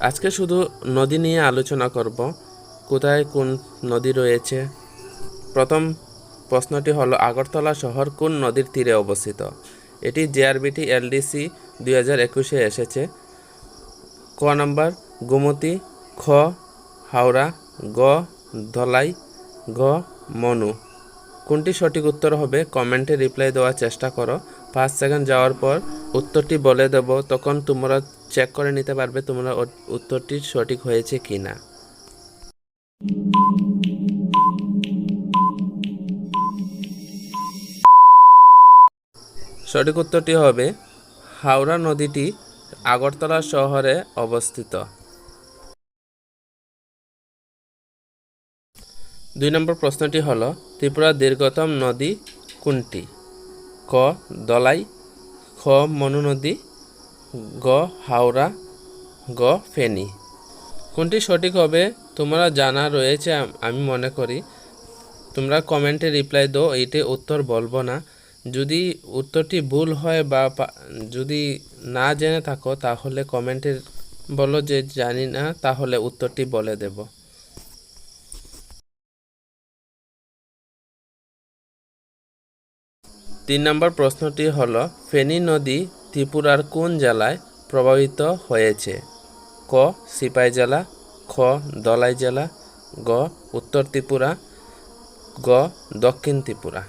আজকে শুধু নদী নিয়ে আলোচনা করব। কোথায় কোন নদী রয়েছে? প্রথম প্রশ্নটি হলো, আগরতলা শহর কোন নদীর তীরে অবস্থিত? এটি জেআরবিটি এলডিসি দুই হাজার একুশে এসেছে। ক নম্বর, গোমতী, খ, হাওড়া, গ, ধলাই, ঘ, মনু। কোনটি সঠিক উত্তর হবে? কমেন্টে রিপ্লাই দেওয়ার চেষ্টা করো। পাঁচ সেকেন্ড যাওয়ার পর উত্তরটি বলে দেব, তখন তোমরা চেক করে নিতে পারবে তোমরা উত্তরটি সঠিক হয়েছে কি না সঠিক উত্তরটি হবে, হাওড়া নদীটি আগরতলা শহরে অবস্থিত। দুই নম্বর প্রশ্নটি হল, ত্রিপুরার দীর্ঘতম নদী কোনটি? ক, দলাই, খ মনু নদী গ, হাওড়া, গ, ফেনী। কোনটি সঠিক হবে তোমরা জানা রয়েছে আমি মনে করি। তোমরা কমেন্টে রিপ্লাই দো এইটি উত্তর বলব না। যদি উত্তরটি ভুল হয় বা যদি না জেনে থাকো, তাহলে কমেন্টে বলো যে জানি না, তাহলে উত্তরটি বলে দেব। তিন নম্বর প্রশ্নটি হল, ফেনী নদী ত্রিপুরার কোন জেলায় প্রভাবিত হয়েছে? ক, সিপাই জেলা, খ, দলাই জেলা, গ, উত্তর ত্রিপুরা, গ, দক্ষিণ ত্রিপুরা।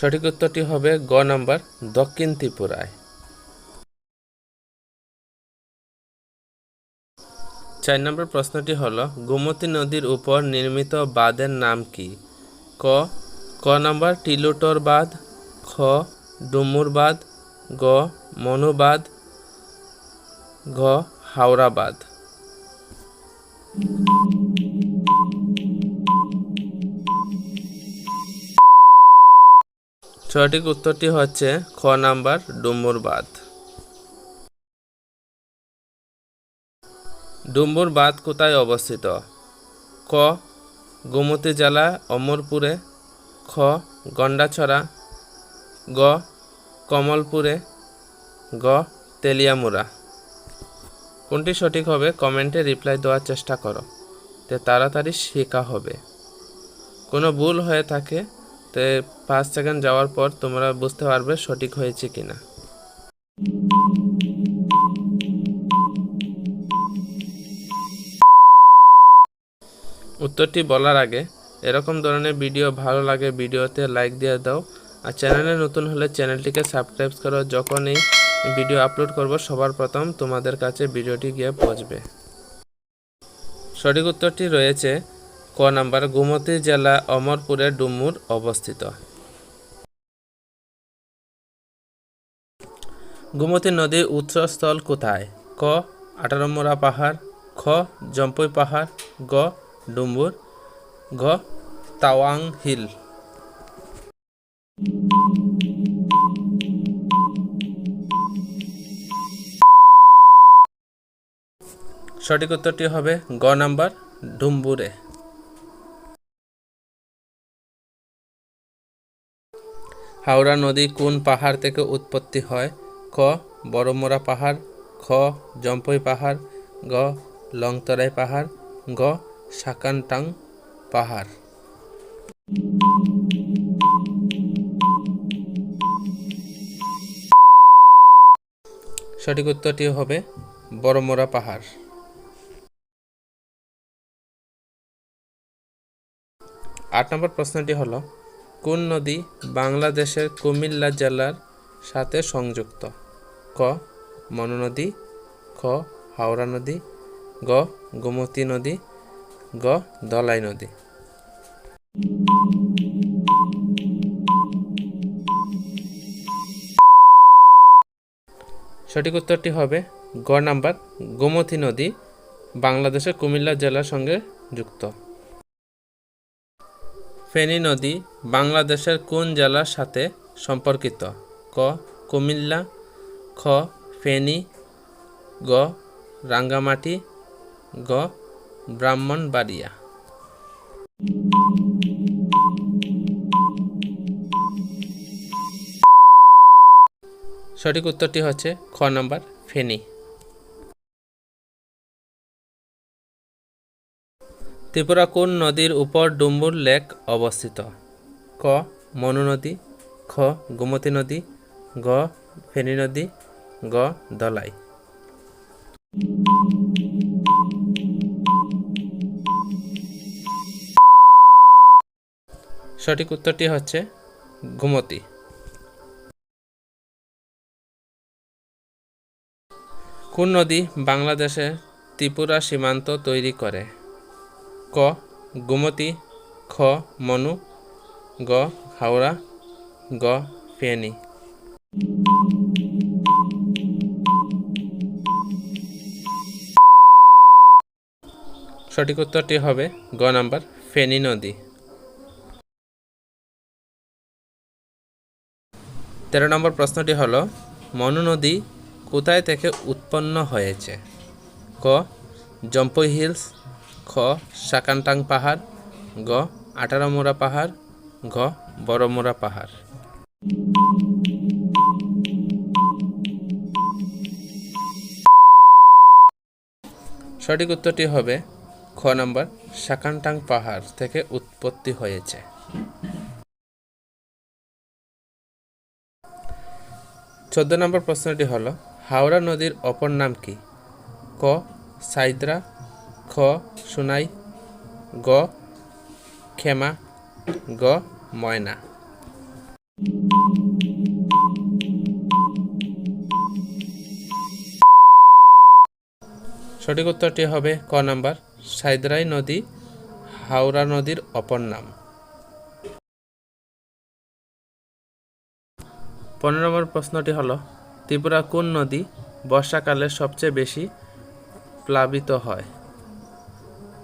সঠিক উত্তরটি হবে গ নম্বর, দক্ষিণ ত্রিপুরায়। চার নম্বর প্রশ্নটি হলো, গোমতী নদীর উপর নির্মিত বাঁধের নাম কি? ক ক নম্বর টিলুটোর বাঁধ, খ, ডুমুর বাঁধ, গ, মনু বাঁধ, ঘ, হাওড়া বাঁধ। সঠিক উত্তরটি হচ্ছে খ নাম্বার ডুমুর ডুম্বুর বাঁধ কোথায় অবস্থিত? ক. গোমতী জেলা, অমরপুরে। খ. গন্ডাছড়া। গ. কমলপুরে। গ. তেলিয়ামুড়া। কোনটি সঠিক হবে কমেন্টে রিপ্লাই দেওয়ার চেষ্টা করো। তে তাড়াতাড়ি শেখা হবে। কোনো ভুল হয়ে থাকে, তে পাঁচ সেকেন্ড যাওয়ার পর তোমরা বুঝতে পারবে সঠিক হয়েছে কিনা। উত্তরটি বলার আগে, এরকম ধরনের ভিডিও ভালো লাগে ভিডিওতে লাইক দিয়ে দাও। আর চ্যানেলে নতুন হলে চ্যানেলটিকে সাবস্ক্রাইব করো। যখন এই ভিডিও আপলোড করব, সবার প্রথম তোমাদের কাছে ভিডিওটি গিয়ে পৌঁছবে। সঠিক উত্তরটি রয়েছে, ক নাম্বার, গোমতী জেলা, অমরপুরে ডুমুর অবস্থিত। গোমতী নদীর উৎসস্থল কোথায়? ক, আঠারোমোড়া পাহাড়, খ, জম্পুই পাহাড়, গ ডুম্বুর ঘ, তাওয়াং হিল। সঠিক উত্তরটি হবে গ নাম্বার ডুম্বুরে হাওড়া নদী কোন পাহাড় থেকে উৎপত্তি হয়? ক, বড়মোড়া পাহাড়, খ, জম্পই পাহাড়, গ, লংতরাই পাহাড়, গ সাকানটাং পাহাড়। সঠিক উত্তরটি হবে বড়মোড়া পাহাড়। আট নম্বর প্রশ্নটি হলো, কোন নদী বাংলাদেশের কুমিল্লা জেলার সাথে সংযুক্ত? ক, মনু নদী, খ, হাওড়া নদী, গ, গোমতী নদী গ, দলাই নদী। সঠিক উত্তরটি হবে গ নাম্বার, গোমতী নদী, বাংলাদেশের কুমিল্লা জেলার সঙ্গে যুক্ত। ফেনী নদী, বাংলাদেশের কোন জেলার সাথে সম্পর্কিত? ক, কুমিল্লা, খ, ফেনী, গ, রাঙ্গামাটি, গ ব্রাহ্মণবাড়িয়া। সঠিক উত্তরটি হচ্ছে খ নম্বর, ফেনী। ত্রিপুরা কোন নদীর উপর ডুম্বুর লেক অবস্থিত? ক, মনু নদী, খ, গোমতী নদী, গ, ফেনী নদী, গ, দলাই। সঠিক উত্তরটি হচ্ছে গোমতী। কোন নদী বাংলাদেশে ত্রিপুরা সীমান্ত তৈরি করে? ক, গোমতী, খ, মনু, গ, হাওড়া, গ, ফেনী। সঠিক উত্তরটি হবে গ নাম্বার ফেনী নদী। তেরো নম্বর প্রশ্নটি হলো, মনু নদী কোথায় থেকে উৎপন্ন হয়েছে? ক জম্পই হিলস, খ সাকানটাং পাহাড়, গ, আটারামুরা পাহাড়, ঘ, বড়মুরা পাহাড়। সঠিক উত্তরটি হবে, খ নম্বর সাকানটাং পাহাড় থেকে উৎপত্তি হয়েছে। চোদ্দ নম্বর প্রশ্নটি হল, হাওড়া নদীর অপর নাম কি? ক, সাইদ্রা, খ, সুনাই, গ খেমা গ, ময়না। সঠিক উত্তরটি হবে ক নাম্বার, সাইদ্রাই নদী, হাওড়া নদীর অপর নাম। পনেরো নম্বর প্রশ্নটি হলো, ত্রিপুরা কোন নদী বর্ষাকালে সবচেয়ে বেশি প্লাবিত হয়?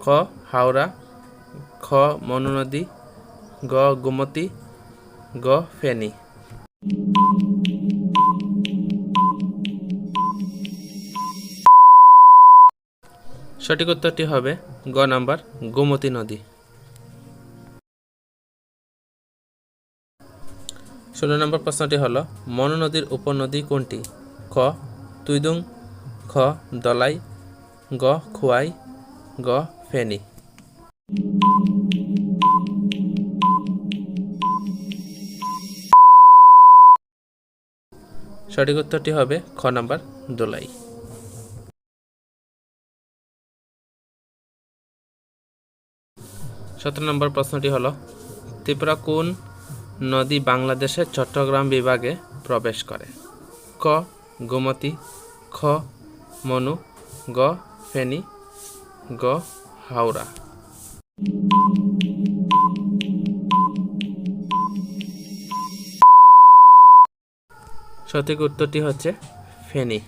খ, হাওড়া, খ, মনু নদী, গ, গোমতী, গ, ফেনী। সঠিক উত্তরটি হবে গ নাম্বার গোমতী নদী। ষোলো নম্বর প্রশ্নটি হলো মনু নদীর উপনদী কোনটি? খ, তুইদুং, খ, দলাই, গ, খুয়াই, গ, ফেনী। সঠিক উত্তরটি হবে খ নাম্বার, দোলাই। সতেরো নম্বর প্রশ্নটি হলো, ত্রিপুরা কোন নদী বাংলাদেশের চট্টগ্রাম বিভাগে প্রবেশ করে। ক, গোমতী। খ, মনু। গ, ফেনী। গ, হাওড়া। সঠিক উত্তরটি হচ্ছে ফেনী।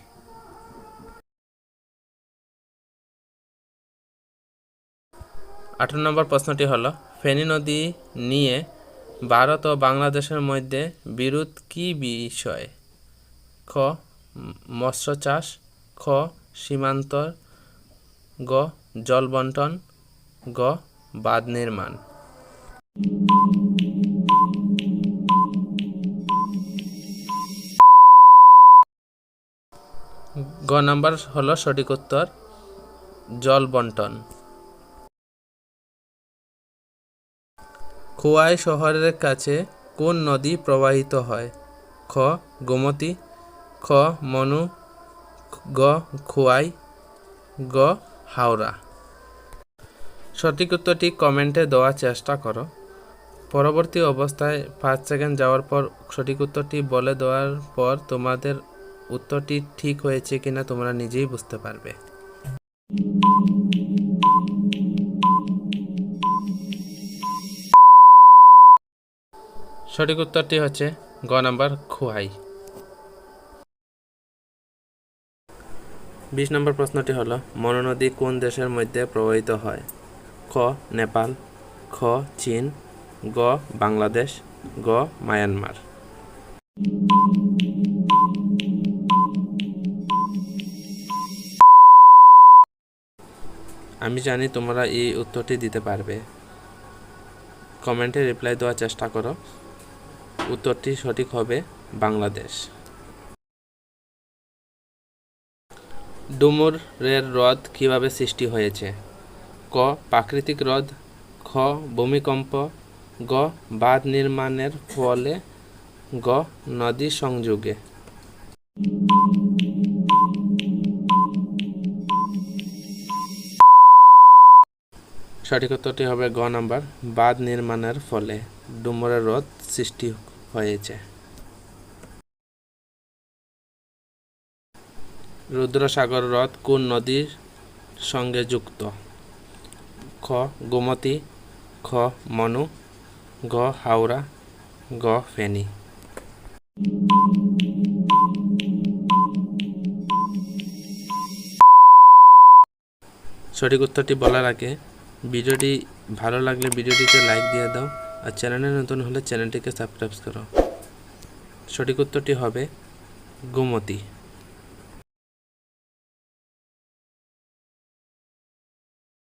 আঠারো নম্বর প্রশ্নটি হলো, ফেনী নদী নিয়ে ভারত ও বাংলাদেশের মধ্যে বিরোধ কী বিষয়? খ, মৎস্য চাষ। খ, সীমান্ত। গ, জল বন্টন। গ, বাঁধ নির্মাণ। গ নাম্বার হলো সঠিক উত্তর, জল বন্টন। খোয়াই শহরের কাছে কোন নদী প্রবাহিত হয়? খ. গোমতী। খ. মনু। গ. খোয়াই। গ. হাওড়া। সঠিক উত্তরটি কমেন্টে দেওয়ার চেষ্টা করো। পরবর্তী অবস্থায় পাঁচ সেকেন্ড যাওয়ার পর সঠিক উত্তরটি বলে দেওয়ার পর তোমাদের উত্তরটি ঠিক হয়েছে কিনা তোমরা নিজেই বুঝতে পারবে। সঠিক উত্তরটি হচ্ছে গ নাম্বার খোয়াই বিশ নম্বর প্রশ্নটি হলো মনু নদী কোন দেশের মধ্যে প্রবাহিত হয়? খ, নেপাল, খ, চীন, গ, বাংলাদেশ, গ, মায়ানমার। আমি জানি তোমরা এই উত্তরটি দিতে পারবে। কমেন্টে রিপ্লাই দেওয়ার চেষ্টা করো। উত্তরটি সঠিক হবে বাংলাদেশ। ডুমুরের হ্রদ কীভাবে সৃষ্টি হয়েছে? ক, প্রাকৃতিক হ্রদ। খ, ভূমিকম্প। গ, বাঁধ নির্মাণের ফলে। গ, নদী সংযোগে। সঠিক উত্তরটি হবে গ নাম্বার, বাঁধ নির্মাণের ফলে। ডুমুরের হ্রদ সৃষ্টি হয়েছে। রুদ্রসাগর হ্রদ কোন নদীর সঙ্গে যুক্ত? খ, গোমতী, খ, মনু গ হাওড়া, গ, ফেনী। সঠিক উত্তরটি বলার আগে ভিডিওটি ভালো লাগলে ভিডিওটিতে লাইক দিয়ে দাও। আর চ্যানেলে নতুন হলে চ্যানেলটিকে সাবস্ক্রাইব করো। সঠিক উত্তরটি হবে গোমতী।